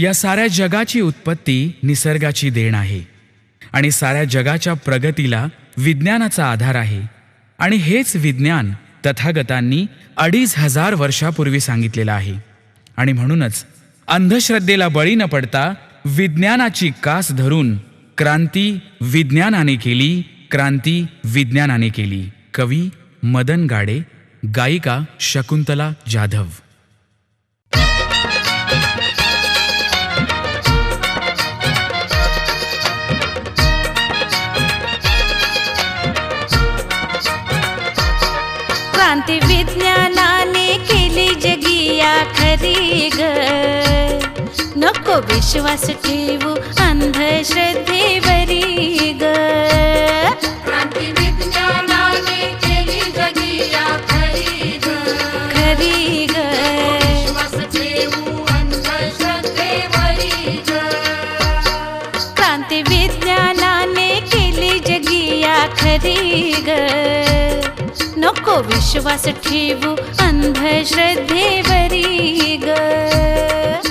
या साऱ्या जगाची उत्पत्ती निसर्गाची देण आहे. आणि साऱ्या जगाच्या प्रगतीला विज्ञानाचा आधार आहे. आणि हेच विज्ञान तथागतांनी अडीच हजार वर्षापूर्वी सांगितलेलं आहे. आणि म्हणूनच अंधश्रद्धेला बळी न पडता विज्ञानाची कास धरून क्रांती विज्ञानाने केली क्रांती विज्ञानाने केली. कवी मदन गाडे गायिका शकुंतला जाधव. ग. नको विश्वास ठेवू अंधश्रद्धेवरी ग. खरी ग. क्रांती विज्ञानाने केली जगिया खरी ग. नको विश्वास ठेवू अंधश्रद्धेवरी ग.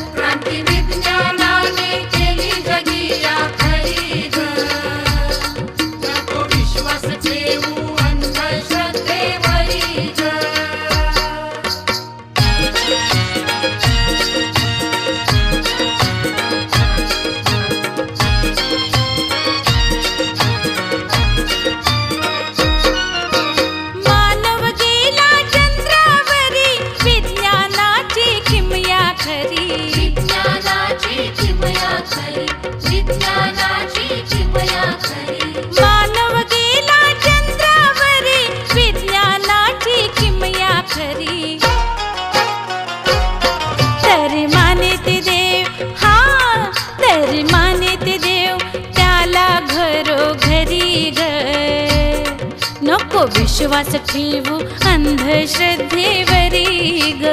विश्वास ठेवू अंधश्रद्धेवरी ग।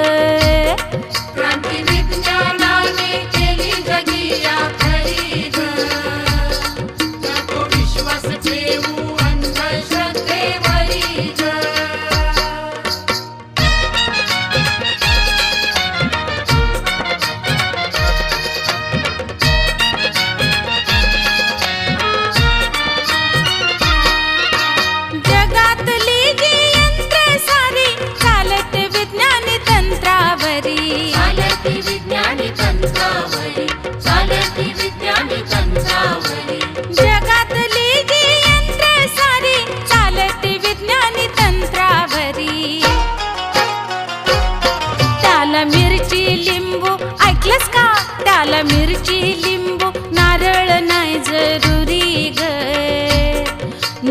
जरुरी ग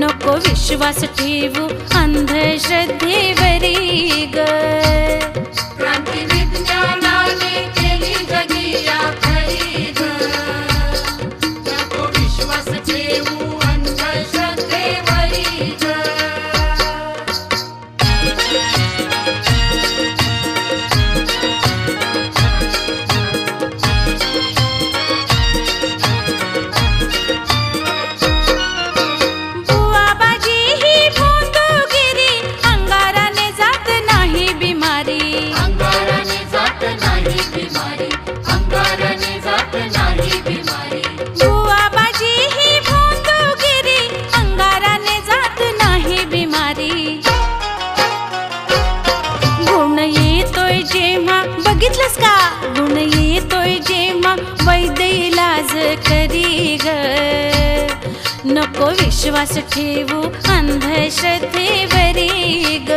नको विश्वास ठेवू अंधश्रद्धेवरी ग क्रांती ग. नको विश्वास ठेवू अंधश्रद्धेवरी ग.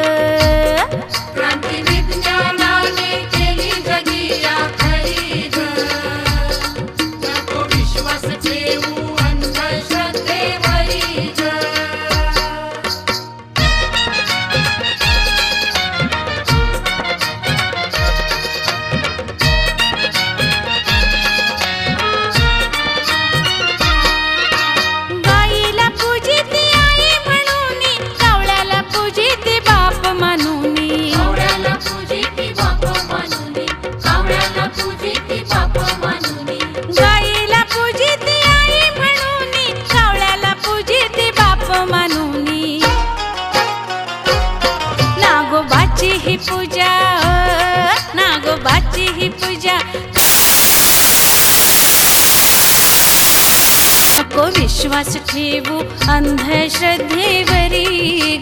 नको विश्वास ठेवू अंधश्रद्धेवरी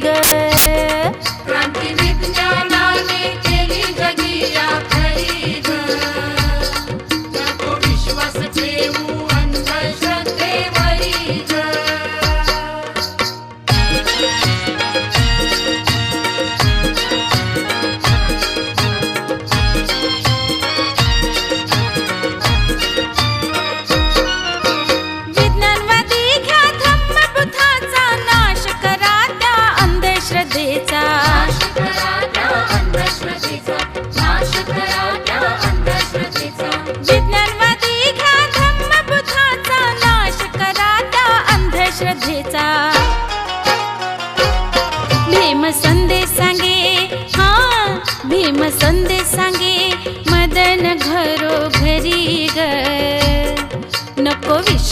ग। क्रांती विज्ञानाने केली जगिया।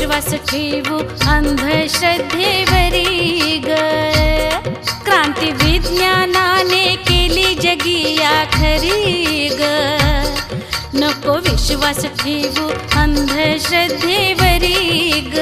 विश्वास ठेवू अंधश्रद्धेवरी ग क्रांती विज्ञानाने केली जगिया खरी ग नको विश्वास ठेवू अंधश्रद्धेवरी ग